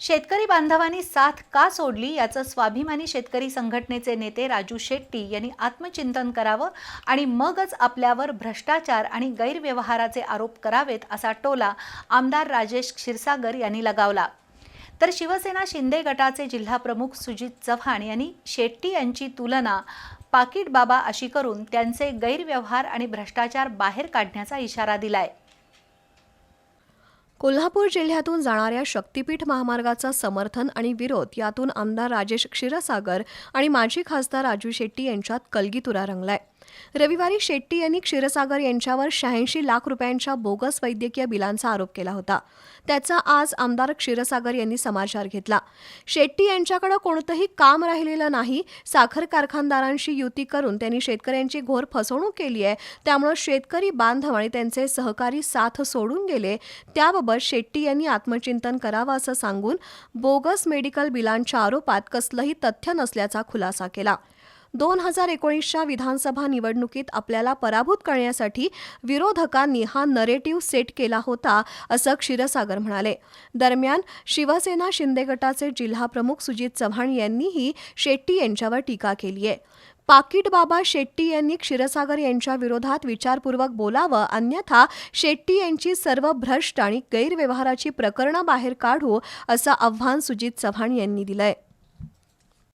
शेतकरी बांधवांनी साथ का सोडली याचं स्वाभिमानी शेतकरी संघटनेचे नेते राजू शेट्टी यांनी आत्मचिंतन करावं आणि मगच आपल्यावर भ्रष्टाचार आणि गैरव्यवहाराचे आरोप करावेत असा टोला आमदार राजेश क्षीरसागर यांनी लगावला. तर शिवसेना शिंदे गटाचे जिल्हाप्रमुख सुजित चव्हाण यांनी शेट्टी यांची तुलना पाकिट बाबा अशी करून त्यांचे गैरव्यवहार आणि भ्रष्टाचार बाहेर काढण्याचा इशारा दिलाय. कोल्हापूर जिल्ह्यातून जाणाऱ्या शक्तीपीठ महामार्गाचा समर्थन आणि विरोध यातून आमदार राजेश क्षीरसागर आणि माजी खासदार राजू शेट्टी यांच्यात कलगीतुरा रंगलाय. रविवारी शेट्टी यांनी क्षीरसागर यांच्यावर शहाऐंशी लाख रुपयांच्या बोगस वैद्यकीय बिलांचा आरोप केला होता. त्याचा आज आमदार क्षीरसागर यांनी समाचार घेतला. शेट्टी यांच्याकडे कोणतंही काम राहिलेलं नाही. साखर कारखानदारांशी युती करून त्यांनी शेतकऱ्यांची घोर फसवणूक केली आहे. त्यामुळे शेतकरी बांधव आणि त्यांचे सहकारी साथ सोडून गेले. त्याबाबत शेट्टी यांनी आत्मचिंतन करावं असं सांगून बोगस मेडिकल बिलांच्या आरोपात कसलंही तथ्य नसल्याचा खुलासा केला. दोन हजार एकोणीसच्या विधानसभा निवडणुकीत आपल्याला पराभूत करण्यासाठी विरोधकांनी हा नरेटिव्ह सेट केला होता असं क्षीरसागर म्हणाले. दरम्यान शिवसेना शिंदे गटाचे जिल्हाप्रमुख सुजित चव्हाण यांनीही शेट्टी यांच्यावर टीका केली आहे. पाकिट बाबा शेट्टी यांनी क्षीरसागर यांच्या विरोधात विचारपूर्वक बोलावं अन्यथा शेट्टी यांची सर्व भ्रष्ट आणि गैरव्यवहाराची प्रकरणं बाहेर काढू असं आव्हान सुजित चव्हाण यांनी दिलंय.